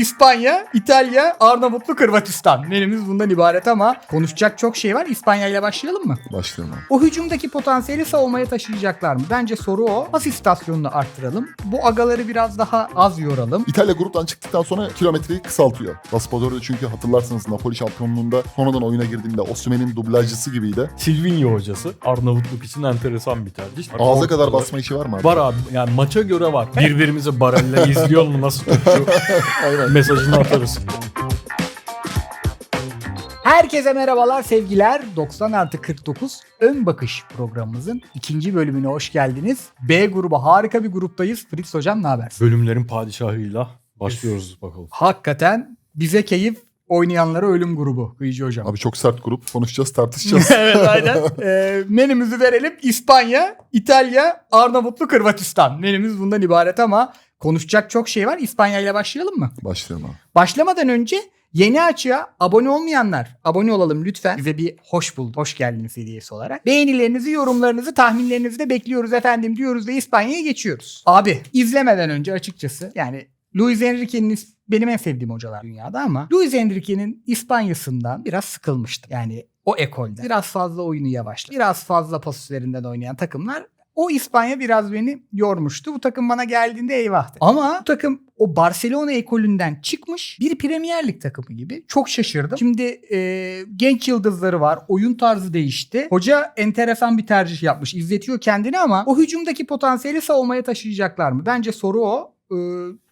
İspanya, İtalya, Arnavutluk, Hırvatistan. Menümüz bundan ibaret ama konuşacak çok şey var. İspanya ile başlayalım mı? Başlayalım. O hücumdaki potansiyeli savunmaya taşıyacaklar mı? Bence soru o. Pas istasyonunu arttıralım. Bu agaları biraz daha az yoralım. İtalya gruptan çıktıktan sonra kilometreyi kısaltıyor. Raspadori çünkü hatırlarsınız Napoli şampiyonluğunda sonradan oyuna girdiğinde Osimhen'in dublajcısı gibiydi. Silvinho hocası. Arnavutluk için enteresan bir tercih. Ağza kadar basma işi var mı abi? Var abi. Yani maça göre var. Birbirimizi barelle izliyor mu nasıl tutuyor Aynen. Mesajını atarız. Herkese merhabalar sevgiler. 90 artı 49 ön bakış programımızın ikinci bölümüne hoş geldiniz. B grubu harika bir gruptayız. Fritz hocam ne haber? Bölümlerin padişahıyla başlıyoruz bakalım. Hakikaten bize keyif oynayanlara ölüm grubu Kıyıcı hocam. Abi çok sert grup. Konuşacağız, tartışacağız. evet aynen. Ee, menümüzü verelim. İspanya, İtalya, Arnavutluk, Hırvatistan. Menümüz bundan ibaret ama konuşacak çok şey var. İspanya ile başlayalım mı? Başlayalım abi. Başlamadan önce yeni açığa abone olmayanlar abone olalım lütfen. Bize bir hoş bulduk, hoş geldiniz hediyesi olarak. Beğenilerinizi, yorumlarınızı, tahminlerinizi de bekliyoruz efendim diyoruz ve İspanya'ya geçiyoruz. Abi izlemeden önce açıkçası yani Luis Enrique'nin benim en sevdiğim hocalar dünyada ama Luis Enrique'nin İspanya'sından biraz sıkılmıştım. Yani o ekolde. Biraz fazla oyunu yavaşladı. Biraz fazla pas üzerinden oynayan takımlar o İspanya biraz beni yormuştu. Bu takım bana geldiğinde eyvahtı. Ama bu takım o Barcelona ekolünden çıkmış bir Premier Lig takımı gibi. Çok şaşırdım. Şimdi e, genç yıldızları var. Oyun tarzı değişti. Hoca enteresan bir tercih yapmış. İzletiyor kendini ama o hücumdaki potansiyeli savunmaya taşıyacaklar mı? Bence soru o. Ee,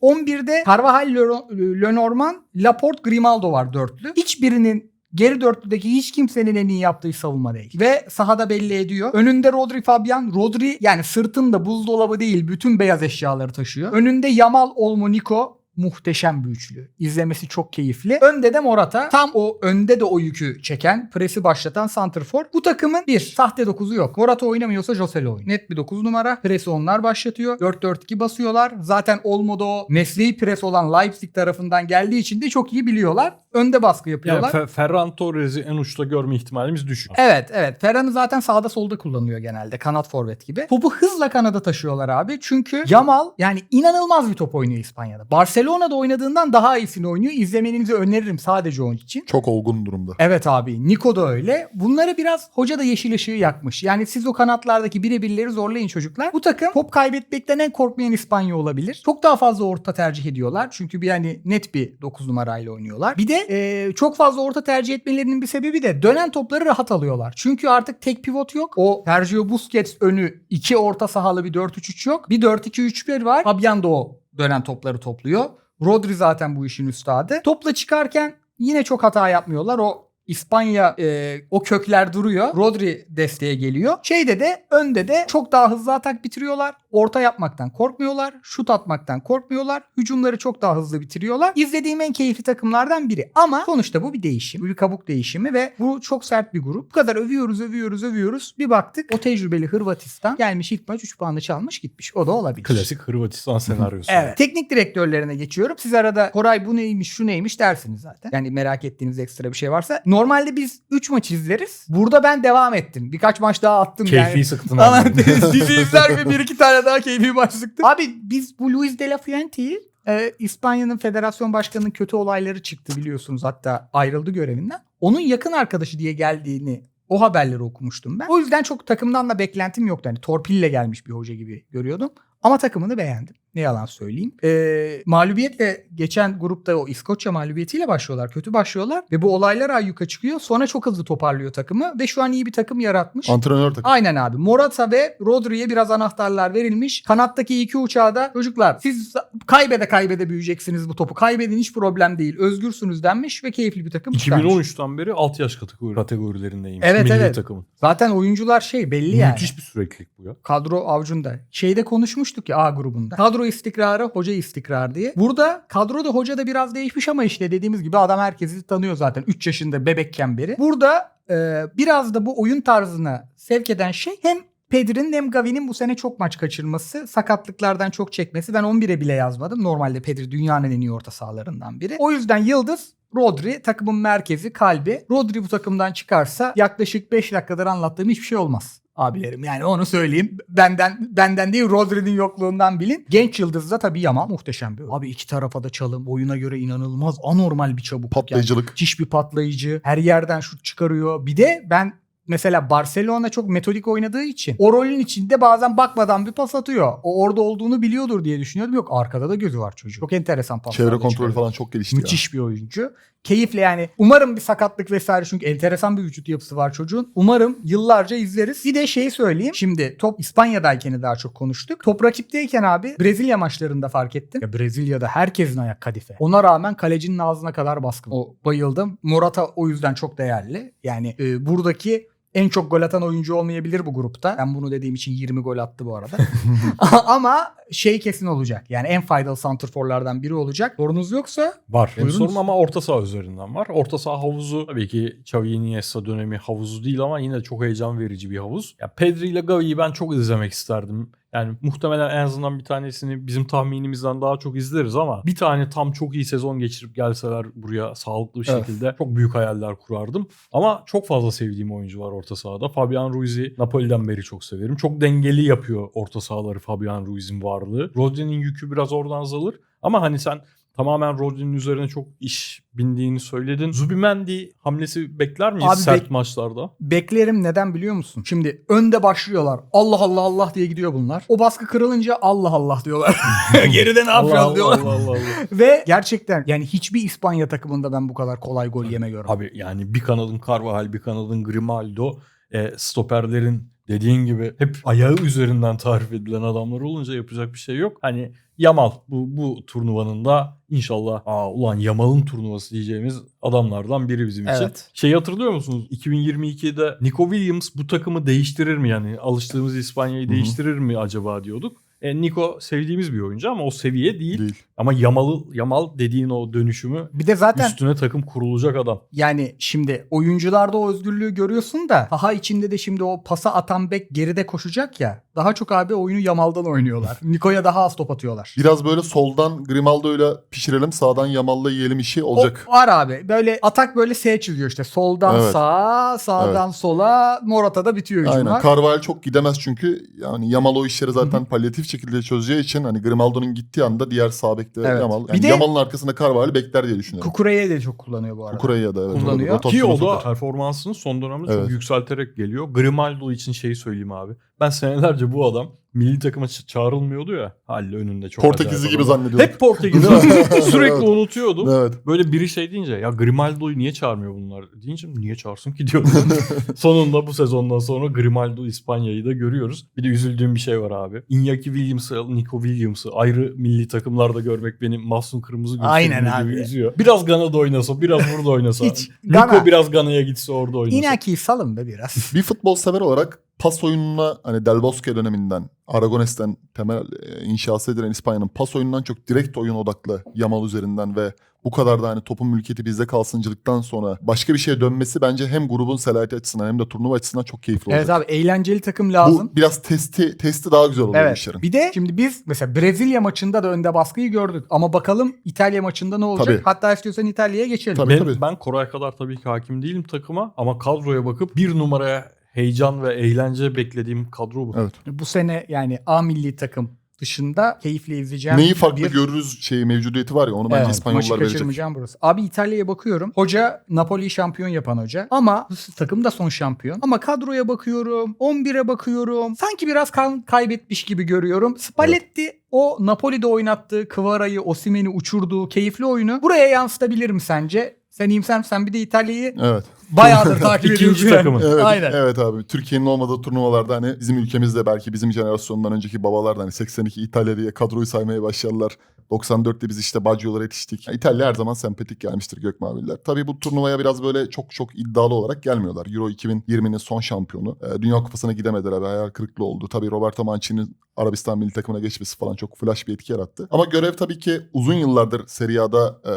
11'de Carvajal, Le- Lenormand, Laporte, Grimaldo var dörtlü. Hiçbirinin Geri dörtlüdeki hiç kimsenin en iyi yaptığı savunma değil. Ve sahada belli ediyor. Önünde Rodri Fabian. Rodri yani sırtında buzdolabı değil bütün beyaz eşyaları taşıyor. Önünde Yamal Olmo Nico muhteşem bir üçlü. İzlemesi çok keyifli. Önde de Morata. Tam o önde de o yükü çeken, presi başlatan santrfor. Bu takımın bir sahte dokuzu yok. Morata oynamıyorsa Joselu oynuyor. Net bir 9 numara. Presi onlar başlatıyor. 4-4-2 basıyorlar. Zaten Olmo'da o mesleği pres olan Leipzig tarafından geldiği için de çok iyi biliyorlar. Önde baskı Yani yapıyorlar. Fe- Ferran Torres'i en uçta görme ihtimalimiz düşük. Evet evet. Ferhan'ı zaten sağda solda kullanıyor genelde. Kanat forvet gibi. Topu hızla kanada taşıyorlar abi. Çünkü Yamal yani inanılmaz bir top oynuyor İspanya'da. Barcelona'da oynadığından daha iyisini oynuyor. İzlemenizi öneririm sadece onun için. Çok olgun durumda. Evet abi Niko da öyle. Bunları biraz hoca da yeşil ışığı yakmış. Yani siz o kanatlardaki birebirleri zorlayın çocuklar. Bu takım top kaybetmekten en korkmayan İspanya olabilir. Çok daha fazla orta tercih ediyorlar. Çünkü bir yani net bir 9 numarayla oynuyorlar. Bir de e, çok fazla orta tercih etmelerinin bir sebebi de dönen topları rahat alıyorlar. Çünkü artık tek pivot yok. O Sergio Busquets önü iki orta sahalı bir 4-3-3 yok. Bir 4-2-3-1 var. Fabian da o dönen topları topluyor. Rodri zaten bu işin üstadı. Topla çıkarken yine çok hata yapmıyorlar. O İspanya e, o kökler duruyor. Rodri desteğe geliyor. Şeyde de önde de çok daha hızlı atak bitiriyorlar. Orta yapmaktan korkmuyorlar. Şut atmaktan korkmuyorlar. Hücumları çok daha hızlı bitiriyorlar. İzlediğim en keyifli takımlardan biri. Ama sonuçta bu bir değişim. Bu bir kabuk değişimi ve bu çok sert bir grup. Bu kadar övüyoruz övüyoruz övüyoruz. Bir baktık o tecrübeli Hırvatistan gelmiş ilk maç 3 puanı çalmış gitmiş. O da olabilir. Klasik Hırvatistan senaryosu. Evet. Teknik direktörlerine geçiyorum. Siz arada Koray bu neymiş şu neymiş dersiniz zaten. Yani merak ettiğiniz ekstra bir şey varsa. Normalde biz 3 maç izleriz. Burada ben devam ettim. Birkaç maç daha attım Keyfi yani. sıktın abi. dizi izler ve bir iki tane daha keyfi maç sıktım. Abi biz bu Luis de la Fuente'yi e, İspanya'nın federasyon başkanının kötü olayları çıktı biliyorsunuz. Hatta ayrıldı görevinden. Onun yakın arkadaşı diye geldiğini o haberleri okumuştum ben. O yüzden çok takımdan da beklentim yoktu. Hani torpille gelmiş bir hoca gibi görüyordum. Ama takımını beğendim. Ne yalan söyleyeyim. Ee, mağlubiyetle geçen grupta o İskoçya mağlubiyetiyle başlıyorlar. Kötü başlıyorlar. Ve bu olaylar ayyuka çıkıyor. Sonra çok hızlı toparlıyor takımı. Ve şu an iyi bir takım yaratmış. Antrenör takım. Aynen abi. Morata ve Rodri'ye biraz anahtarlar verilmiş. Kanattaki iki uçağı da çocuklar siz kaybede kaybede büyüyeceksiniz bu topu. Kaybedin hiç problem değil. Özgürsünüz denmiş ve keyifli bir takım çıkarmış. 2013'ten beri alt yaş kategori, kategorilerindeyim. Evet, Milli evet. takımın. Zaten oyuncular şey belli yani. Müthiş bir süreklilik bu ya. Kadro avucunda. Şeyde konuşmuştuk ya A grubunda. Kadro istikrarı, hoca istikrar diye. Burada kadro da hoca da biraz değişmiş ama işte dediğimiz gibi adam herkesi tanıyor zaten 3 yaşında bebekken beri. Burada e, biraz da bu oyun tarzına sevk eden şey hem Pedri'nin hem Gavi'nin bu sene çok maç kaçırması, sakatlıklardan çok çekmesi. Ben 11'e bile yazmadım. Normalde Pedri dünyanın en iyi orta sahalarından biri. O yüzden Yıldız Rodri takımın merkezi, kalbi. Rodri bu takımdan çıkarsa yaklaşık 5 dakikadır anlattığım hiçbir şey olmaz abilerim. Yani onu söyleyeyim. Benden benden değil Rodri'nin yokluğundan bilin. Genç Yıldız'da tabii Yamal muhteşem bir. Abi iki tarafa da çalım. Oyuna göre inanılmaz anormal bir çabuk. Patlayıcılık. Müthiş bir patlayıcı. Her yerden şut çıkarıyor. Bir de ben mesela Barcelona çok metodik oynadığı için o rolün içinde bazen bakmadan bir pas atıyor. O orada olduğunu biliyordur diye düşünüyordum. Yok arkada da gözü var çocuk. Çok enteresan paslar. Çevre kontrolü çıkarıyor. falan çok gelişti ya. Müthiş bir oyuncu. Keyifle yani. Umarım bir sakatlık vesaire çünkü enteresan bir vücut yapısı var çocuğun. Umarım yıllarca izleriz. Bir de şeyi söyleyeyim. Şimdi top İspanya'dayken daha çok konuştuk. Top rakipteyken abi Brezilya maçlarında fark ettim. Ya Brezilya'da herkesin ayak kadife. Ona rağmen kalecinin ağzına kadar baskın. O bayıldım. Morata o yüzden çok değerli. Yani e, buradaki en çok gol atan oyuncu olmayabilir bu grupta. Ben bunu dediğim için 20 gol attı bu arada. ama şey kesin olacak. Yani en faydalı santrforlardan biri olacak. Sorunuz yoksa Var. Benim Buyurunuz. sorum ama orta saha üzerinden var. Orta saha havuzu tabii ki Xavi Iniesta dönemi havuzu değil ama yine çok heyecan verici bir havuz. Ya Pedri ile Gavi'yi ben çok izlemek isterdim. Yani muhtemelen en azından bir tanesini bizim tahminimizden daha çok izleriz ama bir tane tam çok iyi sezon geçirip gelseler buraya sağlıklı bir Evet. şekilde çok büyük hayaller kurardım. Ama çok fazla sevdiğim oyuncu var orta sahada. Fabian Ruiz'i Napoli'den beri çok severim. Çok dengeli yapıyor orta sahaları Fabian Ruiz'in varlığı. Rodri'nin yükü biraz oradan azalır. Ama hani sen tamamen Rodri'nin üzerine çok iş bindiğini söyledin. Zubimendi hamlesi bekler miyiz Abi sert bek- maçlarda? Beklerim neden biliyor musun? Şimdi önde başlıyorlar. Allah Allah Allah diye gidiyor bunlar. O baskı kırılınca Allah Allah diyorlar. Geride ne Allah diyorlar. Allah Allah Allah. Ve gerçekten yani hiçbir İspanya takımında ben bu kadar kolay gol yeme görmedim. Abi yani bir kanadın Carvajal, bir kanadın Grimaldo, e, stoperlerin dediğin gibi hep ayağı üzerinden tarif edilen adamlar olunca yapacak bir şey yok. Hani Yamal bu, bu turnuvanın da inşallah aa ulan Yamal'ın turnuvası diyeceğimiz adamlardan biri bizim için. Evet. Şey hatırlıyor musunuz? 2022'de Nico Williams bu takımı değiştirir mi yani? Alıştığımız İspanya'yı Hı hı. değiştirir mi acaba diyorduk. E, Nico sevdiğimiz bir oyuncu ama o seviye değil. Değil. Ama Yamal'ı Yamal dediğin o dönüşümü Bir de zaten üstüne takım kurulacak adam. yani şimdi oyuncularda o özgürlüğü görüyorsun da saha içinde de şimdi o pasa atan bek geride koşacak ya. Daha çok abi oyunu Yamal'dan oynuyorlar. Niko'ya daha az top atıyorlar. Biraz böyle soldan Grimaldo'yla pişirelim sağdan Yamal'la yiyelim işi olacak. O var abi. Böyle atak böyle S çiziyor işte. Soldan Evet. sağa, sağdan sola. Morata'da bitiyor hücumlar. Aynen. Carvalho çok gidemez çünkü yani Yamal o işleri zaten palyatif şekilde çözeceği için hani Grimaldo'nun gittiği anda diğer sağ bekte Evet. Yamal. Bir Yani de- Yamal'ın arkasında Carvalho bekler diye düşünüyorum. Kukure'ye de çok kullanıyor bu arada. Kukura'ya da evet. Kullanıyor. Ki o da performansını son dönemde Evet. çok yükselterek geliyor. Grimaldo için şeyi söyleyeyim abi. Ben senelerce bu adam milli takıma ça- çağrılmıyordu ya. Halle önünde çok Portekizli acayip gibi adam. zannediyorum. Hep Portekiz. Sürekli Evet. unutuyordum. Evet. Böyle biri şey deyince ya Grimaldo'yu niye çağırmıyor bunlar deyince niye çağırsın ki diyordum. Sonunda bu sezondan sonra Grimaldo İspanya'yı da görüyoruz. Bir de üzüldüğüm bir şey var abi. Iñaki Williams'ı, Nico Williams'ı ayrı milli takımlarda görmek beni Mahsun Kırmızı Gül Aynen abi. gibi üzüyor. Biraz Gana'da oynasa, biraz burada oynasa. Hiç. Nico Gana. biraz Gana'ya gitse orada oynasa. İnaki'yi salın be biraz. Bir futbol sever olarak pas oyununa hani Del Bosque döneminden Aragones'ten temel e, inşası edilen İspanya'nın pas oyunundan çok direkt oyun odaklı Yamal üzerinden ve bu kadar da hani topun mülkiyeti bizde kalsıncılıktan sonra başka bir şeye dönmesi bence hem grubun selahiyeti açısından hem de turnuva açısından çok keyifli olacak. evet abi eğlenceli takım lazım. Bu biraz testi testi daha güzel oluyor Evet. işlerin. Bir de şimdi biz mesela Brezilya maçında da önde baskıyı gördük. Ama bakalım İtalya maçında ne olacak? Tabii. Hatta istiyorsan İtalya'ya geçelim. Tabii, ben, tabii. ben Koray kadar tabii ki hakim değilim takıma ama kadroya bakıp bir numaraya heyecan ve eğlence beklediğim kadro bu. Evet. Bu sene yani A milli takım dışında keyifle izleyeceğim. Neyi farklı bir- görürüz şey mevcudiyeti var ya onu bence Evet, maçı İspanyollar verecek. burası. Abi İtalya'ya bakıyorum. Hoca Napoli'yi şampiyon yapan hoca. Ama takım da son şampiyon. Ama kadroya bakıyorum. 11'e bakıyorum. Sanki biraz kan kaybetmiş gibi görüyorum. Spalletti o Napoli'de oynattığı Kvara'yı, Osimhen'i uçurduğu keyifli oyunu buraya yansıtabilir mi sence? Sen iyimser misin? Sen bir de İtalya'yı Evet. bayağıdır takip İkinci ediyorsun. takımı. Evet, Aynen. evet abi. Türkiye'nin olmadığı turnuvalarda hani bizim ülkemizde belki bizim jenerasyondan önceki babalar da hani 82 İtalya diye kadroyu saymaya başladılar. 94'te biz işte Baggio'lara yetiştik. Yani İtalya her zaman sempatik gelmiştir Gökmaviller. Tabii bu turnuvaya biraz böyle çok çok iddialı olarak gelmiyorlar. Euro 2020'nin son şampiyonu. Ee, Dünya Kupası'na gidemediler abi. Hayal kırıklığı oldu. Tabii Roberto Mancini'nin Arabistan milli takımına geçmesi falan çok flash bir etki yarattı. Ama görev tabii ki uzun yıllardır Serie A'da e,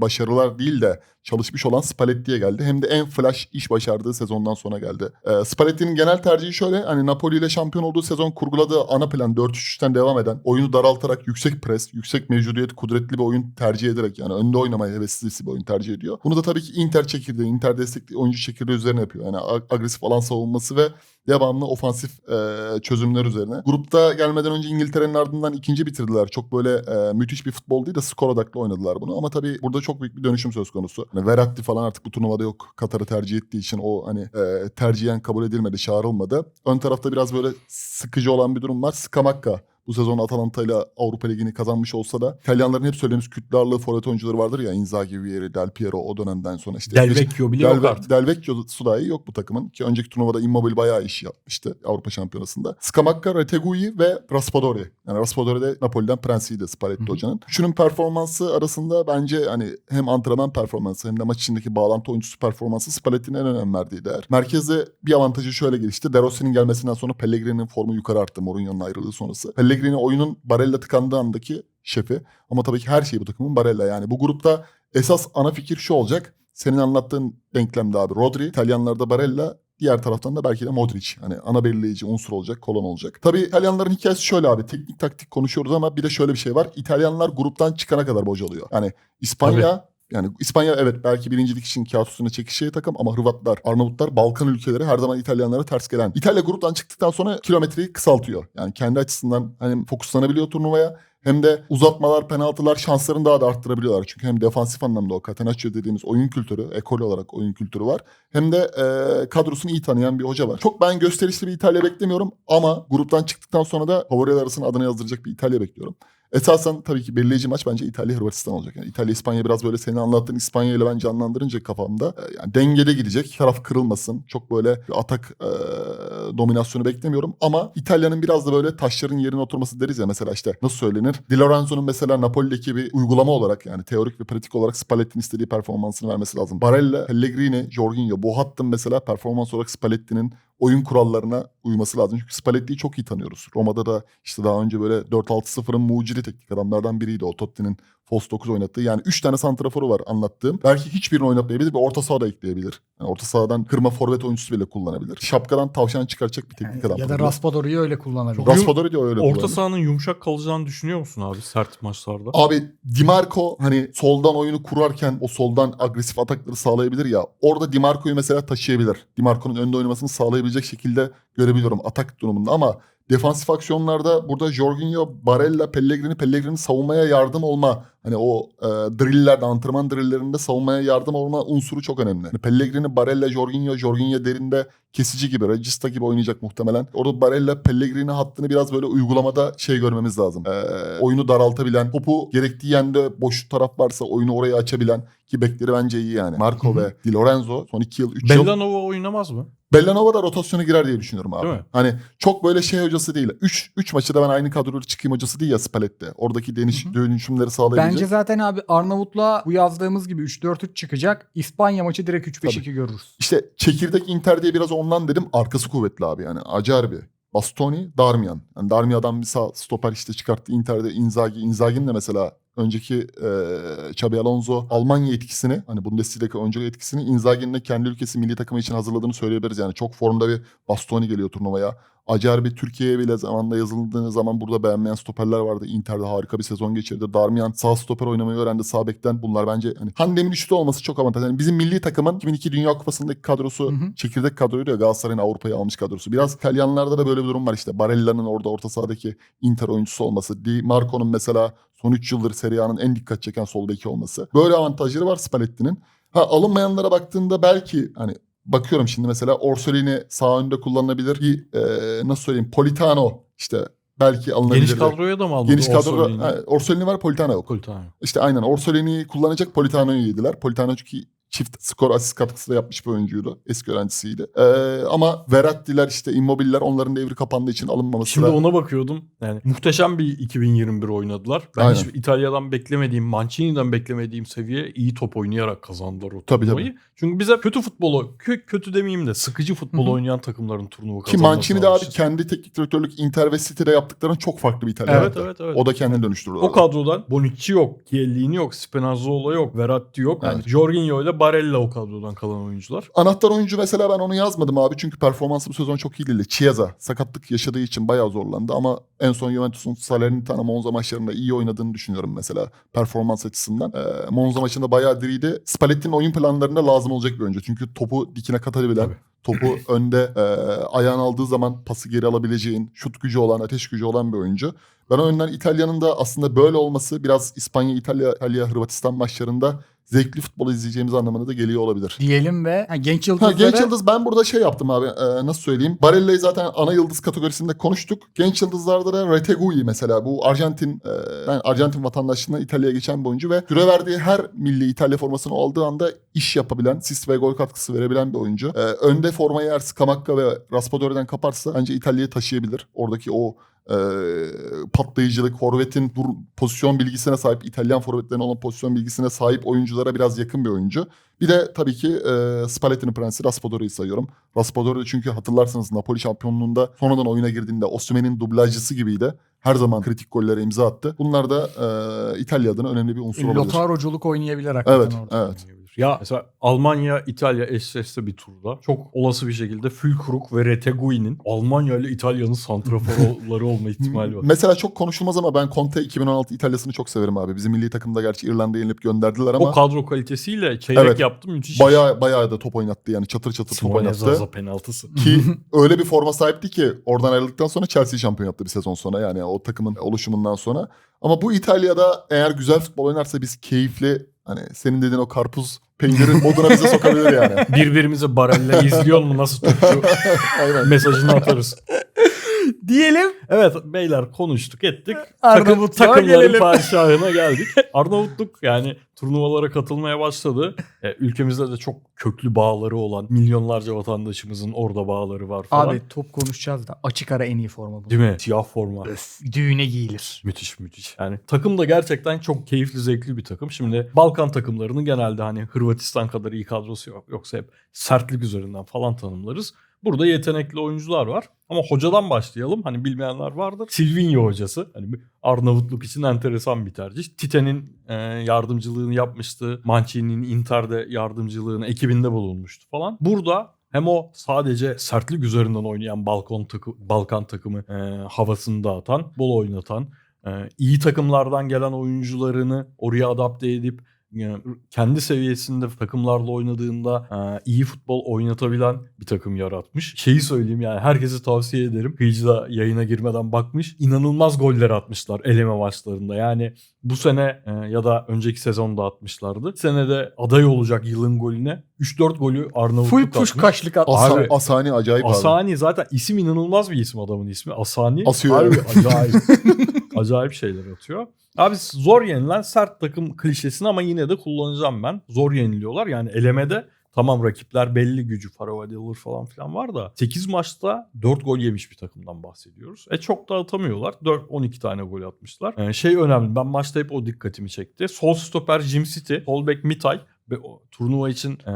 başarılar değil de çalışmış olan Spalletti'ye geldi. Hem de en flash iş başardığı sezondan sonra geldi. E, Spalletti'nin genel tercihi şöyle hani Napoli ile şampiyon olduğu sezon kurguladığı ana plan 4-3-3'ten devam eden oyunu daraltarak yüksek pres, yüksek mevcudiyet, kudretli bir oyun tercih ederek yani önde oynamaya heveslisi bir oyun tercih ediyor. Bunu da tabii ki Inter çekirdeği, Inter destekli oyuncu çekirdeği üzerine yapıyor. Yani ag- agresif alan savunması ve devamlı ofansif e, çözümler üzerine. Grupta gelmeden önce İngiltere'nin ardından ikinci bitirdiler. Çok böyle e, müthiş bir futbol değil de skor odaklı oynadılar bunu. Ama tabii burada çok büyük bir dönüşüm söz konusu. Hani Verratti falan artık bu turnuvada yok. Katar'ı tercih ettiği için o hani e, tercihen kabul edilmedi, çağrılmadı. Ön tarafta biraz böyle sıkıcı olan bir durum var. Scamacca bu sezon Atalanta ile Avrupa Ligi'ni kazanmış olsa da İtalyanların hep söylediğimiz kütle ağırlığı forvet oyuncuları vardır ya Inzaghi, Vieri, Del Piero o dönemden sonra işte Del Vecchio bile yok Del, artık. Del Vecchio'su dahi yok bu takımın. Ki önceki turnuvada Immobile bayağı iş yapmıştı Avrupa Şampiyonası'nda. Scamacca, Retegui ve Raspadori. Yani Raspadori de Napoli'den prensiydi Spalletti hocanın. Üçünün performansı arasında bence hani hem antrenman performansı hem de maç içindeki bağlantı oyuncusu performansı Spalletti'nin en önem verdiği değer. Merkezde bir avantajı şöyle gelişti. De Rossi'nin gelmesinden sonra Pellegrini'nin formu yukarı arttı Mourinho'nun ayrılığı sonrası. Pellegrini oyunun Barella tıkandığı andaki şefi. Ama tabii ki her şey bu takımın Barella. Yani bu grupta esas ana fikir şu olacak. Senin anlattığın denklemde abi Rodri, İtalyanlarda Barella, diğer taraftan da belki de Modric. Hani ana belirleyici unsur olacak, kolon olacak. Tabii İtalyanların hikayesi şöyle abi. Teknik taktik konuşuyoruz ama bir de şöyle bir şey var. İtalyanlar gruptan çıkana kadar bocalıyor. Yani İspanya yani İspanya evet belki birincilik için kağıt üstüne çekişeceği takım ama Hırvatlar, Arnavutlar, Balkan ülkeleri her zaman İtalyanlara ters gelen. İtalya gruptan çıktıktan sonra kilometreyi kısaltıyor. Yani kendi açısından hani fokuslanabiliyor turnuvaya hem de uzatmalar, penaltılar şanslarını daha da arttırabiliyorlar. Çünkü hem defansif anlamda o Catenaccio dediğimiz oyun kültürü, ekol olarak oyun kültürü var. Hem de e, kadrosunu iyi tanıyan bir hoca var. Çok ben gösterişli bir İtalya beklemiyorum ama gruptan çıktıktan sonra da favoriler arasında adını yazdıracak bir İtalya bekliyorum. Esasen tabii ki belirleyici maç bence İtalya Hırvatistan olacak. Yani İtalya İspanya biraz böyle senin anlattığın İspanya ile ben canlandırınca kafamda e, yani dengede gidecek. Taraf kırılmasın. Çok böyle atak e, dominasyonu beklemiyorum ama İtalya'nın biraz da böyle taşların yerine oturması deriz ya mesela işte nasıl söylenir? Di Lorenzo'nun mesela Napoli'deki bir uygulama olarak yani teorik ve pratik olarak Spalletti'nin istediği performansını vermesi lazım. Barella, Pellegrini, Jorginho bu hattın mesela performans olarak Spalletti'nin oyun kurallarına uyması lazım. Çünkü Spalletti'yi çok iyi tanıyoruz. Roma'da da işte daha önce böyle 4-6-0'ın mucidi teknik adamlardan biriydi. O Totti'nin Fos 9 oynattığı. Yani 3 tane santraforu var anlattığım. Belki hiçbirini oynatmayabilir ve orta saha da ekleyebilir. Yani orta sahadan kırma forvet oyuncusu bile kullanabilir. Şapkadan tavşan çıkaracak bir teknik adam. ya da Raspadori'yi öyle kullanabilir. Raspadori de öyle Orta kullanır. sahanın yumuşak kalacağını düşünüyor musun abi sert maçlarda? Abi Dimarco hani soldan oyunu kurarken o soldan agresif atakları sağlayabilir ya. Orada Dimarco'yu mesela taşıyabilir. Dimarco'nun önde oynamasını sağlayabilecek şekilde görebiliyorum atak durumunda ama defansif aksiyonlarda burada Jorginho, Barella, Pellegrini, Pellegrini savunmaya yardım olma hani o e, drillerde, antrenman drilllerinde savunmaya yardım olma unsuru çok önemli. Yani Pellegrini, Barella, Jorginho, Jorginho derinde kesici gibi, Regista gibi oynayacak muhtemelen. Orada Barella, Pellegrini hattını biraz böyle uygulamada şey görmemiz lazım. E, oyunu daraltabilen, topu gerektiği yerde boş taraf varsa oyunu oraya açabilen ki bekleri bence iyi yani. Marco Hı hı. ve Di Lorenzo son 2 yıl, 3 yıl. Bellanova oynamaz mı? Bellanova da rotasyona girer diye düşünüyorum abi. Hani çok böyle şey hocası değil. 3 3 maçı da ben aynı kadroyla çıkayım hocası değil ya Spalletti. Oradaki deniş, dönüşümleri sağlayabilecek. Bence zaten abi Arnavut'la bu yazdığımız gibi 3-4-3 çıkacak. İspanya maçı direkt 3-5-2 görürüz. İşte çekirdek Inter diye biraz ondan dedim. Arkası kuvvetli abi yani. Acarbi. Bastoni, Darmian. Yani Darmian'dan bir sağ stoper işte çıkarttı Inter'de Inzaghi. Inzaghi'nin de mesela önceki e, Xabi Alonso Almanya etkisini hani Bundesliga'daki önceki etkisini Inzaghi'nin de kendi ülkesi milli takımı için hazırladığını söyleyebiliriz. Yani çok formda bir Bastoni geliyor turnuvaya. Acerbi Türkiye'ye bile zamanında yazıldığı zaman burada beğenmeyen stoperler vardı. Inter'de harika bir sezon geçirdi. Darmian sağ stoper oynamayı öğrendi sağ bekten. Bunlar bence hani Handem'in üçlü olması çok avantaj. Yani bizim milli takımın 2002 Dünya Kupası'ndaki kadrosu Hı hı. çekirdek kadroydu ya Galatasaray'ın Avrupa'yı almış kadrosu. Biraz İtalyanlarda da böyle bir durum var işte. Barella'nın orada orta sahadaki Inter oyuncusu olması. Di Marco'nun mesela son 3 yıldır Serie A'nın en dikkat çeken sol beki olması. Böyle avantajları var Spalletti'nin. Ha alınmayanlara baktığında belki hani bakıyorum şimdi mesela Orsolini sağ önde kullanılabilir. Bir e, nasıl söyleyeyim Politano işte belki alınabilir. Geniş kadroya da mı almadı? Geniş kadroda Orsolini var Politano yok. Politano. İşte aynen Orsolini'yi kullanacak Politano'yu yediler. Politano çünkü çift skor asist katkısı da yapmış bir oyuncuydu. Eski öğrencisiydi. Ee, ama Verratti'ler işte Immobile'ler onların devri kapandığı için alınmaması Şimdi da... ona bakıyordum. Yani muhteşem bir 2021 oynadılar. Ben Aynen. hiç İtalya'dan beklemediğim, Mancini'den beklemediğim seviye iyi top oynayarak kazandılar o Tabii, turnuvayı. Çünkü bize kötü futbolu, kö- kötü demeyeyim de sıkıcı futbol oynayan takımların turnuva Ki kazanması Mancini de abi kendi teknik direktörlük Inter ve City'de yaptıklarının çok farklı bir İtalyan. Evet evet evet. O da kendini dönüştürdü. O kadrodan Bonucci yok, Chiellini yok, Spinazzola yok, Verratti yok. Yani Evet. Jorginho ile Barella o kadrodan kalan oyuncular. Anahtar oyuncu mesela ben onu yazmadım abi çünkü performansı bu sezon çok iyi değildi. Chiesa sakatlık yaşadığı için bayağı zorlandı ama en son Juventus'un Salernitana Monza maçlarında iyi oynadığını düşünüyorum mesela performans açısından. Ee, Monza maçında bayağı diriydi. Spalletti'nin oyun planlarında lazım olacak bir oyuncu. Çünkü topu dikine katabilen, Tabii. topu önde e, ayağın aldığı zaman pası geri alabileceğin, şut gücü olan, ateş gücü olan bir oyuncu. Ben o yönden İtalya'nın da aslında böyle olması biraz İspanya, İtalya, İtalya, Hırvatistan maçlarında zevkli futbol izleyeceğimiz anlamına da geliyor olabilir. Diyelim ve ha, genç Ha, yıldızlara genç yıldız ben burada şey yaptım abi e, nasıl söyleyeyim. Barella'yı zaten ana yıldız kategorisinde konuştuk. Genç yıldızlarda da Retegui mesela bu Arjantin e, ben Arjantin vatandaşlığına İtalya'ya geçen bir oyuncu ve süre verdiği her milli İtalya formasını aldığı anda iş yapabilen, asist ve gol katkısı verebilen bir oyuncu. E, önde formayı eğer Scamacca ve Raspadore'den kaparsa bence İtalya'yı taşıyabilir. Oradaki o e, patlayıcılık, forvetin dur, pozisyon bilgisine sahip, İtalyan forvetlerine olan pozisyon bilgisine sahip oyunculara biraz yakın bir oyuncu. Bir de tabii ki e, Spalletti'nin prensi Raspadore'yi sayıyorum. Raspadore de çünkü hatırlarsınız Napoli şampiyonluğunda sonradan oyuna girdiğinde Osimhen'in dublajcısı gibiydi. Her zaman kritik gollere imza attı. Bunlar da e, İtalya adına önemli bir unsur olabilir. Lotaroculuk oynayabilir hakikaten Evet, orada. evet. Ya mesela Almanya, İtalya eşleşse bir turda çok olası bir şekilde Fülkrug ve Retegui'nin Almanya ile İtalya'nın santraforları olma ihtimali var. Mesela çok konuşulmaz ama ben Conte 2016 İtalya'sını çok severim abi. Bizim milli takımda gerçi İrlanda'ya yenilip gönderdiler ama O kadro kalitesiyle çeyrek Evet. yaptı müthiş. bayağı bayağı da top oynattı yani çatır çatır top Simone oynattı. Zaza penaltısı. Ki öyle bir forma sahipti ki oradan ayrıldıktan sonra Chelsea şampiyon yaptı bir sezon sonra yani o takımın oluşumundan sonra. Ama bu İtalya'da eğer güzel futbol oynarsa biz keyifli hani senin dediğin o karpuz peynirin moduna bize sokabilir yani. Birbirimize barelle izliyor mu nasıl Aynen. mesajını atarız. Diyelim Evet beyler konuştuk ettik. Arnavutluğa takımların gelelim. padişahına geldik. Arnavutluk yani turnuvalara katılmaya başladı. E, ülkemizde de çok köklü bağları olan milyonlarca vatandaşımızın orada bağları var falan. abi top konuşacağız da açık ara en iyi forma bu. Değil mi? Siyah forma. Öf, düğüne giyilir. Müthiş müthiş. Yani takım da gerçekten çok keyifli zevkli bir takım. Şimdi Balkan takımlarını genelde hani Hırvatistan kadar iyi kadrosu yok. Yoksa hep sertlik üzerinden falan tanımlarız. Burada yetenekli oyuncular var. Ama hocadan başlayalım. Hani bilmeyenler vardır. Silvinho hocası. Hani Arnavutluk için enteresan bir tercih. Tite'nin e, yardımcılığını yapmıştı. Mancini'nin Inter'de yardımcılığını ekibinde bulunmuştu falan. Burada hem o sadece sertlik üzerinden oynayan Balkan, takı, Balkan takımı e, havasını dağıtan, bol oynatan, e, iyi takımlardan gelen oyuncularını oraya adapte edip kendi seviyesinde takımlarla oynadığında e, iyi futbol oynatabilen bir takım yaratmış. Şeyi söyleyeyim yani herkese tavsiye ederim. Kıyıcı'da yayına girmeden bakmış. İnanılmaz goller atmışlar eleme maçlarında. Yani bu sene e, ya da önceki sezonda atmışlardı. Senede aday olacak yılın golüne 3-4 golü Arnavutluk Full atmış. push kaçlık at. Asa- Abi- Asani acayip abi. Asani zaten isim inanılmaz bir isim adamın ismi. Asani. Asıyor yani. acayip. acayip şeyler atıyor. Abi zor yenilen sert takım klişesini ama yine de kullanacağım ben. Zor yeniliyorlar. Yani elemede tamam rakipler belli gücü. Faroe falan filan var da 8 maçta 4 gol yemiş bir takımdan bahsediyoruz. E çok da atamıyorlar. 4 12 tane gol atmışlar. E, şey önemli. Ben maçta hep o dikkatimi çekti. Sol stoper Jim City, sol bek Mitay ve o turnuva için e,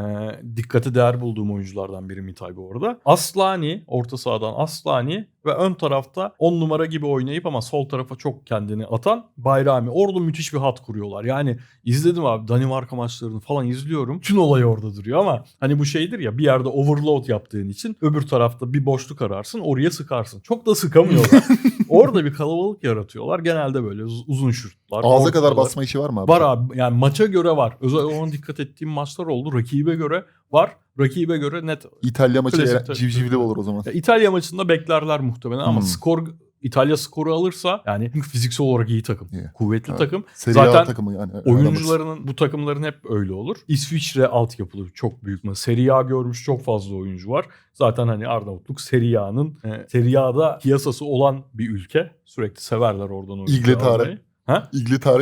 dikkate değer bulduğum oyunculardan biri Mitay bu arada. Aslani, orta sahadan Aslani ve ön tarafta 10 numara gibi oynayıp ama sol tarafa çok kendini atan Bayrami. Orada müthiş bir hat kuruyorlar. Yani izledim abi Danimarka maçlarını falan izliyorum. Tüm olay orada duruyor ama hani bu şeydir ya bir yerde overload yaptığın için öbür tarafta bir boşluk ararsın oraya sıkarsın. Çok da sıkamıyorlar. orada bir kalabalık yaratıyorlar. Genelde böyle uz- uzun şutlar. Ağza kadar ortalar. basma işi var mı abi? Var abi yani maça göre var. Özellikle ona dikkat ettiğim maçlar oldu. Rakibe göre var. Rakibe göre net. İtalya maçı Klasik civcivli olur o zaman. Ya İtalya maçında beklerler muhtemelen ama Hmm. skor İtalya skoru alırsa yani çünkü fiziksel olarak iyi takım. İyi. Kuvvetli Evet. takım. Serie A Zaten takımı yani. Oyuncularının bu takımların hep öyle olur. İsviçre altyapılı çok büyük mü? Serie A görmüş çok fazla oyuncu var. Zaten hani Arnavutluk Serie A'nın e, Serie A'da piyasası olan bir ülke. Sürekli severler oradan oyuncu İngiltere. Ha?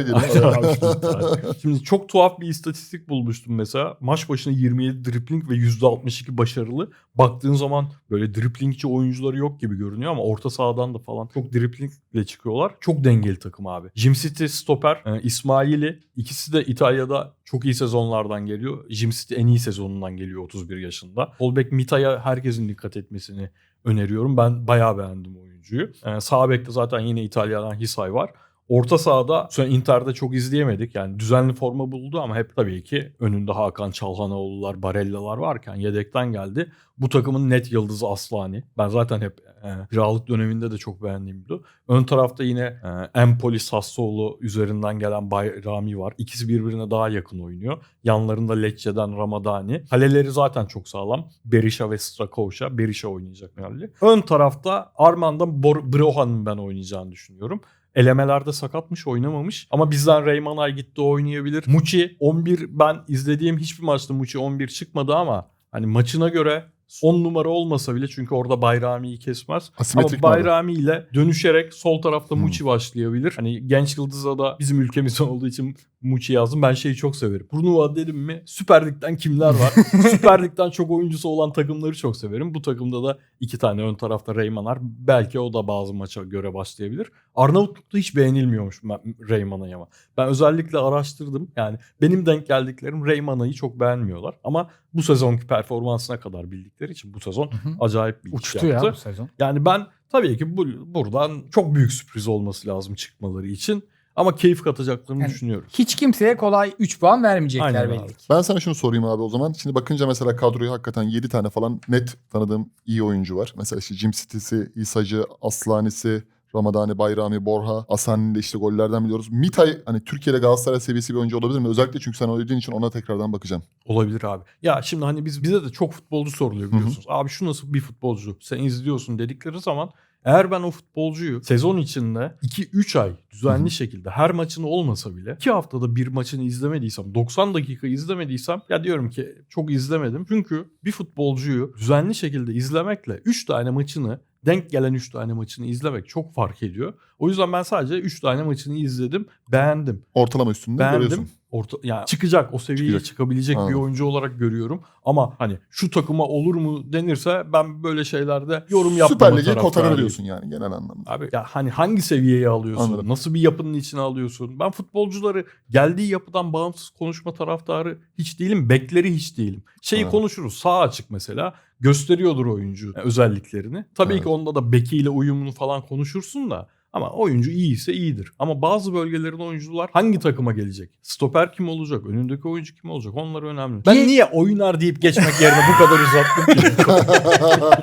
Diyelim. Abi, Şimdi çok tuhaf bir istatistik bulmuştum mesela. Maç başına 27 dribling ve %62 başarılı. Baktığın zaman böyle driblingçi oyuncuları yok gibi görünüyor ama orta sahadan da falan çok driblingle çıkıyorlar. Çok dengeli takım abi. Jim City stoper, e, İsmaili ikisi de İtalya'da çok iyi sezonlardan geliyor. Jim City en iyi sezonundan geliyor 31 yaşında. Holbeck Mita'ya herkesin dikkat etmesini öneriyorum. Ben bayağı beğendim oyuncuyu. E, sağ bekte zaten yine İtalya'dan Hisay var. Orta sahada sonra Inter'de çok izleyemedik. Yani düzenli forma buldu ama hep tabii ki önünde Hakan Çalhanoğlu'lar, Barella'lar varken yedekten geldi. Bu takımın net yıldızı Aslani. Ben zaten hep e, döneminde de çok beğendiğimdi. Ön tarafta yine e, Empoli Sassuolo üzerinden gelen Bayrami var. İkisi birbirine daha yakın oynuyor. Yanlarında Lecce'den Ramadani. Kaleleri zaten çok sağlam. Berisha ve Strakosha. Berisha oynayacak herhalde. Ön tarafta Armand'dan Bor- Brohan'ın ben oynayacağını düşünüyorum. Elemelerde sakatmış oynamamış. Ama bizden Reymanay gitti oynayabilir. Muçi 11 ben izlediğim hiçbir maçta Muçi 11 çıkmadı ama hani maçına göre 10 numara olmasa bile çünkü orada Bayrami'yi kesmez. Asimetrik Ama? Bayrami ile dönüşerek sol tarafta Hmm. Muçi başlayabilir. Hani genç yıldıza da bizim ülkemiz olduğu için Muçi yazdım. Ben şeyi çok severim. Turnuva dedim mi Süper Lig'den kimler var? Süper Lig'den çok oyuncusu olan takımları çok severim. Bu takımda da iki tane ön tarafta Reymanar. Belki o da bazı maça göre başlayabilir. Arnavutluk'ta hiç beğenilmiyormuş Reymana'yı ama. Ben özellikle araştırdım. Yani benim denk geldiklerim Reymana'yı çok beğenmiyorlar. Ama bu sezonki performansına kadar bildikleri için bu sezon Hı hı. acayip bir Uçtu yaptı. ya bu sezon. Yani ben tabii ki bu, buradan çok büyük sürpriz olması lazım çıkmaları için. Ama keyif katacaklarını Yani düşünüyorum. Hiç kimseye kolay 3 puan vermeyecekler Aynen belli abi. ki. Ben sana şunu sorayım abi o zaman. Şimdi bakınca mesela kadroyu hakikaten 7 tane falan net tanıdığım iyi oyuncu var. Mesela işte Jim City'si, İsacı, Aslanisi, Ramadani, Bayrami, Borha, Asani'nin de işte gollerden biliyoruz. Mitay hani Türkiye'de Galatasaray seviyesi bir oyuncu olabilir mi? Özellikle çünkü sen oynadığın için ona tekrardan bakacağım. Olabilir abi. Ya şimdi hani biz bize de çok futbolcu soruluyor biliyorsunuz. Abi şu nasıl bir futbolcu? Sen izliyorsun dedikleri zaman eğer ben o futbolcuyu sezon içinde 2-3 ay düzenli şekilde her maçını olmasa bile 2 haftada bir maçını izlemediysem 90 dakika izlemediysem ya diyorum ki çok izlemedim. Çünkü bir futbolcuyu düzenli şekilde izlemekle 3 tane maçını denk gelen 3 tane maçını izlemek çok fark ediyor. O yüzden ben sadece 3 tane maçını izledim. Beğendim. Ortalama üstünde Beğendim. görüyorsun. Orta, yani çıkacak o seviyeye Çıkacak. çıkabilecek bir Anladım. oyuncu olarak görüyorum. Ama hani şu takıma olur mu denirse ben böyle şeylerde yorum yapmama Süper kotarır diyorsun yani genel anlamda. Abi ya hani hangi seviyeye alıyorsun? Anladım. Nasıl bir yapının içine alıyorsun? Ben futbolcuları geldiği yapıdan bağımsız konuşma taraftarı hiç değilim. Bekleri hiç değilim. Şeyi Evet. konuşuruz. Sağ açık mesela. Gösteriyordur oyuncu özelliklerini. Tabii Evet. ki onda da bekiyle uyumunu falan konuşursun da. Ama oyuncu iyiyse iyidir. Ama bazı bölgelerin oyuncular hangi takıma gelecek? Stoper kim olacak? Önündeki oyuncu kim olacak? Onlar önemli. Ben Niye- niye oynar deyip geçmek yerine bu kadar uzattım ki?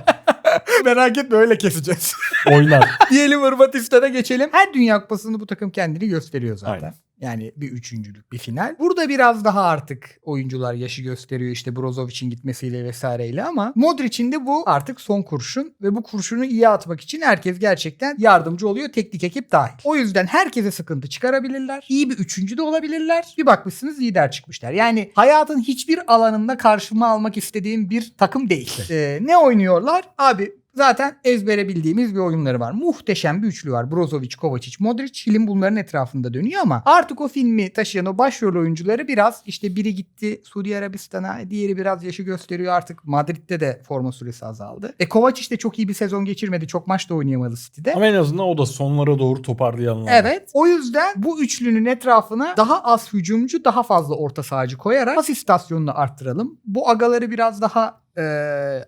Merak etme öyle keseceğiz. oynar. Diyelim Hırvatistan'a geçelim. Her Dünya Kupası'nda bu takım kendini gösteriyor zaten. Aynen. Yani bir üçüncülük, bir final. Burada biraz daha artık oyuncular yaşı gösteriyor işte Brozovic'in gitmesiyle vesaireyle ama Modric'in de bu artık son kurşun ve bu kurşunu iyi atmak için herkes gerçekten yardımcı oluyor teknik ekip dahil. O yüzden herkese sıkıntı çıkarabilirler. İyi bir üçüncü de olabilirler. Bir bakmışsınız lider çıkmışlar. Yani hayatın hiçbir alanında karşıma almak istediğim bir takım değil. Ee, ne oynuyorlar? Abi Zaten ezbere bildiğimiz bir oyunları var. Muhteşem bir üçlü var. Brozovic, Kovacic, Modric. Film bunların etrafında dönüyor ama artık o filmi taşıyan o başrol oyuncuları biraz işte biri gitti Suudi Arabistan'a, diğeri biraz yaşı gösteriyor artık. Madrid'de de forma süresi azaldı. E Kovacic de çok iyi bir sezon geçirmedi. Çok maç da oynayamadı City'de. Ama en azından o da sonlara doğru toparlayanlar. Evet. O yüzden bu üçlünün etrafına daha az hücumcu, daha fazla orta sahacı koyarak pas istasyonunu arttıralım. Bu agaları biraz daha e,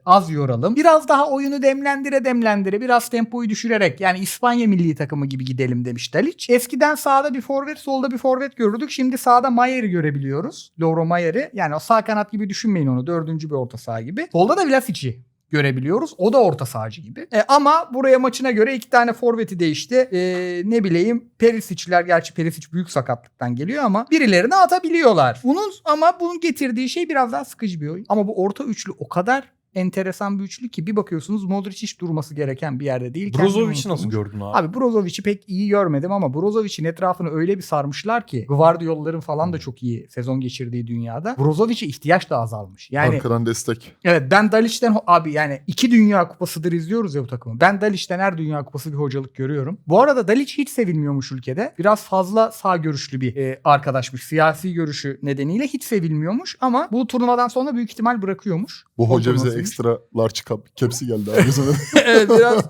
az yoralım. Biraz daha oyunu demlendire demlendire, biraz tempoyu düşürerek yani İspanya milli takımı gibi gidelim demiş Dalic. Eskiden sağda bir forvet, solda bir forvet görürdük. Şimdi sağda Mayer'i görebiliyoruz. Loro Mayer'i. Yani o sağ kanat gibi düşünmeyin onu. Dördüncü bir orta saha gibi. Solda da Vlasic'i görebiliyoruz. O da orta sahacı gibi. E, ama buraya maçına göre iki tane forveti değişti. E, ne bileyim Perisic'ler gerçi Perisic büyük sakatlıktan geliyor ama birilerini atabiliyorlar. Bunun ama bunun getirdiği şey biraz daha sıkıcı bir oyun. Ama bu orta üçlü o kadar enteresan bir üçlü ki bir bakıyorsunuz Modric hiç durması gereken bir yerde değil. Kendini Brozovic nasıl gördün abi? Abi Brozovic'i pek iyi görmedim ama Brozovic'in etrafını öyle bir sarmışlar ki Guardiola'ların falan da çok iyi sezon geçirdiği dünyada. Brozovic'e ihtiyaç da azalmış. Yani Arkadan destek. evet ben Dalic'ten abi yani iki dünya kupasıdır izliyoruz ya bu takımı. Ben Dalic'ten her dünya kupası bir hocalık görüyorum. Bu arada Dalic hiç sevilmiyormuş ülkede. Biraz fazla sağ görüşlü bir e, arkadaşmış. Siyasi görüşü nedeniyle hiç sevilmiyormuş ama bu turnuvadan sonra büyük ihtimal bırakıyormuş. Bu hoca bize Turnuvasıymış. ekstra large cup kepsi geldi abi. evet biraz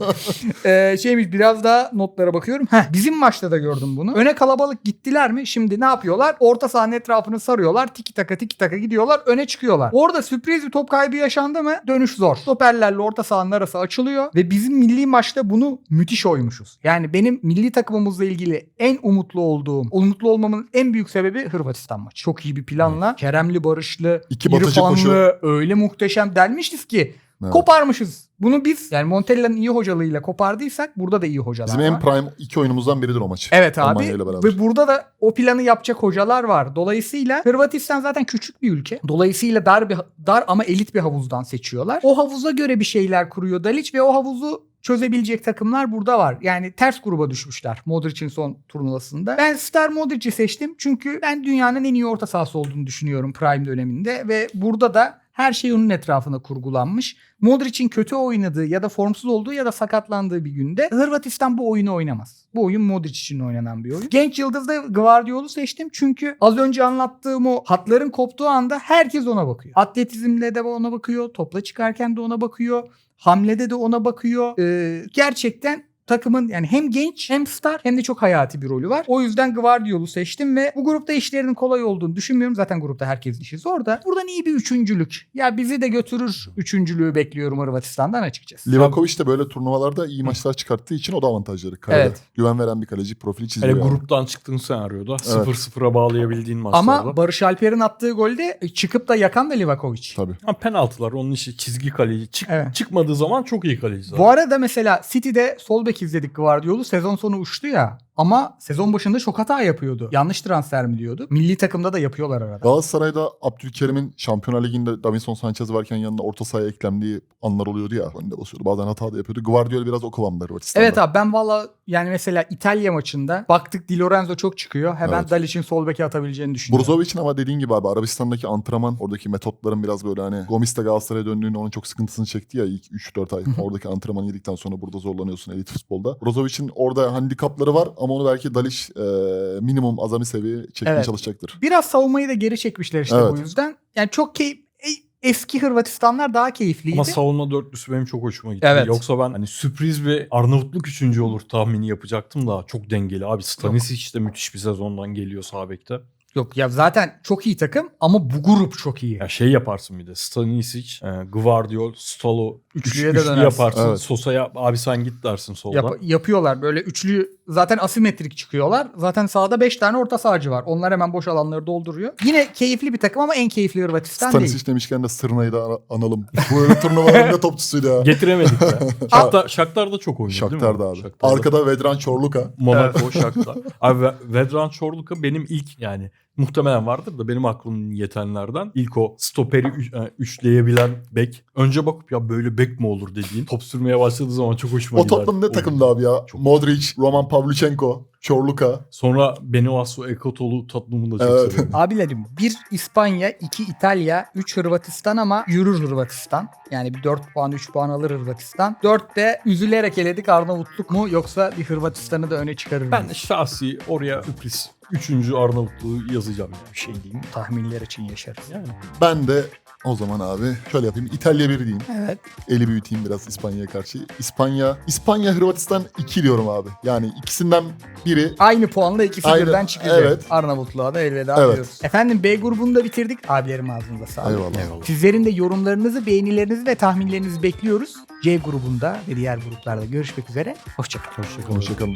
e, şeymiş biraz daha notlara bakıyorum. Heh, bizim maçta da gördüm bunu. Öne kalabalık gittiler mi? Şimdi ne yapıyorlar? Orta sahanın etrafını sarıyorlar. Tiki taka tiki taka gidiyorlar. Öne çıkıyorlar. Orada sürpriz bir top kaybı yaşandı mı? Dönüş zor. Stoperlerle orta sahanın arası açılıyor ve bizim milli maçta bunu müthiş oymuşuz. Yani benim milli takımımızla ilgili en umutlu olduğum, umutlu olmamın en büyük sebebi Hırvatistan maçı. Çok iyi bir planla, Keremli, Barışlı, İki batıcı koşu. öyle muhteşem delmişiz ki Evet. Koparmışız. Bunu biz yani Montella'nın iyi hocalığıyla kopardıysak burada da iyi hocalar Bizim var. en prime iki oyunumuzdan biridir o maç. Evet abi Almanya ile beraber. ve burada da o planı yapacak hocalar var. Dolayısıyla Hırvatistan zaten küçük bir ülke. Dolayısıyla dar bir dar ama elit bir havuzdan seçiyorlar. O havuza göre bir şeyler kuruyor Dalic ve o havuzu çözebilecek takımlar burada var. Yani ters gruba düşmüşler Modric'in son turnuvasında. Ben Star Modric'i seçtim çünkü ben dünyanın en iyi orta sahası olduğunu düşünüyorum Prime döneminde ve burada da her şey onun etrafına kurgulanmış. Modric'in kötü oynadığı ya da formsuz olduğu ya da sakatlandığı bir günde Hırvatistan bu oyunu oynamaz. Bu oyun Modric için oynanan bir oyun. Genç yıldızda Guardiola'u seçtim çünkü az önce anlattığım o hatların koptuğu anda herkes ona bakıyor. Atletizmle de ona bakıyor, topla çıkarken de ona bakıyor, hamlede de ona bakıyor. Ee, gerçekten takımın yani hem genç hem star hem de çok hayati bir rolü var. O yüzden Guardiola'u seçtim ve bu grupta işlerinin kolay olduğunu düşünmüyorum. Zaten grupta herkesin işi zor da. Buradan iyi bir üçüncülük. Ya bizi de götürür üçüncülüğü bekliyorum Hırvatistan'dan açıkçası. Livakovic de böyle turnuvalarda iyi maçlar çıkarttığı için o da avantajları. Kalede. Evet. Güven veren bir kaleci profili çiziyor. Hele yani. gruptan çıktığın senaryoda Evet. 0-0'a bağlayabildiğin maçlarda. Ama Barış Alper'in attığı golde çıkıp da yakan da Livakovic. Tabii. Ha, penaltılar onun işi çizgi kaleci. Çık, Evet. Çıkmadığı zaman çok iyi kaleci zaten. Bu arada mesela City'de sol bek izledik Guardiola'u. Sezon sonu uçtu ya. Ama sezon başında çok hata yapıyordu. Yanlış transfer mi diyordu. Milli takımda da yapıyorlar arada. Galatasaray'da Abdülkerim'in Şampiyonlar Ligi'nde Davinson Sanchez varken yanına orta sahaya eklemdiği anlar oluyordu ya. Önde basıyordu. Bazen hata da yapıyordu. Guardiola biraz o kıvamda Hırvatistan'da. Evet abi ben valla yani mesela İtalya maçında baktık Di Lorenzo çok çıkıyor. Hemen Evet. Dalic'in sol beke atabileceğini düşünüyorum. Brozovic'in ama dediğin gibi abi Arabistan'daki antrenman oradaki metotların biraz böyle hani Gomis de Galatasaray'a döndüğünde onun çok sıkıntısını çekti ya ilk 3-4 ay. oradaki antrenmanı yedikten sonra burada zorlanıyorsun elit futbolda. Brozovic'in orada handikapları var ama onu belki Dalic e, minimum azami seviye çekmeye Evet. çalışacaktır. Biraz savunmayı da geri çekmişler işte Evet. bu yüzden. Yani çok keyif e- eski Hırvatistanlar daha keyifliydi. Ama savunma dörtlüsü benim çok hoşuma gitti. Evet. Yoksa ben hani sürpriz bir Arnavutluk üçüncü olur tahmini yapacaktım da çok dengeli. Abi Stanisic de müthiş bir sezondan geliyor sağ bekte. Yok ya zaten çok iyi takım ama bu grup çok iyi. Ya şey yaparsın bir de Stanisic, e, Gvardiol, Stalo Üçlüye üç, de üçlü dönersin. yaparsın. Evet. Sosa'ya abi sen git dersin solda. Yap- yapıyorlar böyle üçlü zaten asimetrik çıkıyorlar. Zaten sahada 5 tane orta sahacı var. Onlar hemen boş alanları dolduruyor. Yine keyifli bir takım ama en keyifli Hırvatistan değil. Stanisic demişken de Sırna'yı da ana- analım. Bu öyle turnuvaların ne topçusuydu ya. Getiremedik de. Shakhtar, Shakhtar da çok oynuyor değil mi? Shakhtar'da abi. Shakhtar'da. Arkada Vedran Çorluka. Monaco, Shakhtar. Abi Ve- Vedran Çorluka benim ilk yani muhtemelen vardır da benim aklımın yetenlerden ilk o stoperi üç- e, üçleyebilen bek. Önce bakıp ya böyle bek mi olur dediğin top sürmeye başladığı zaman çok hoşuma O gider. Tottenham ne takımdı abi ya? Çok- Modric, Roman Pavlyuchenko, Çorluka. Sonra Benoasu Ekotolu Tottenham'ı da çok Evet. severim. Abilerim bir İspanya, iki İtalya, üç Hırvatistan ama yürür Hırvatistan. Yani bir 4 puan 3 puan alır Hırvatistan. 4 de üzülerek eledik Arnavutluk mu yoksa bir Hırvatistan'ı da öne çıkarır mı? Ben şahsi oraya sürpriz. Üçüncü Arnavutluğu yazacağım yani. bir şey diyeyim. Tahminler için yaşarız. Yani. Ben de o zaman abi şöyle yapayım. İtalya 1 diyeyim. Evet. Eli büyüteyim biraz İspanya'ya karşı. İspanya, İspanya Hırvatistan 2 diyorum abi. Yani ikisinden biri Aynı puanla ikisi Aynı, birden çıkacak. evet. Arnavutluğa da elveda Evet. diyoruz. Efendim B grubunu da bitirdik. Abilerim ağzınıza sağlık. eyvallah. Eyvallah. Sizlerin de yorumlarınızı, beğenilerinizi ve tahminlerinizi bekliyoruz. C grubunda ve diğer gruplarda görüşmek üzere. Hoşçakalın. Hoşçakalın. Hoşçakalın.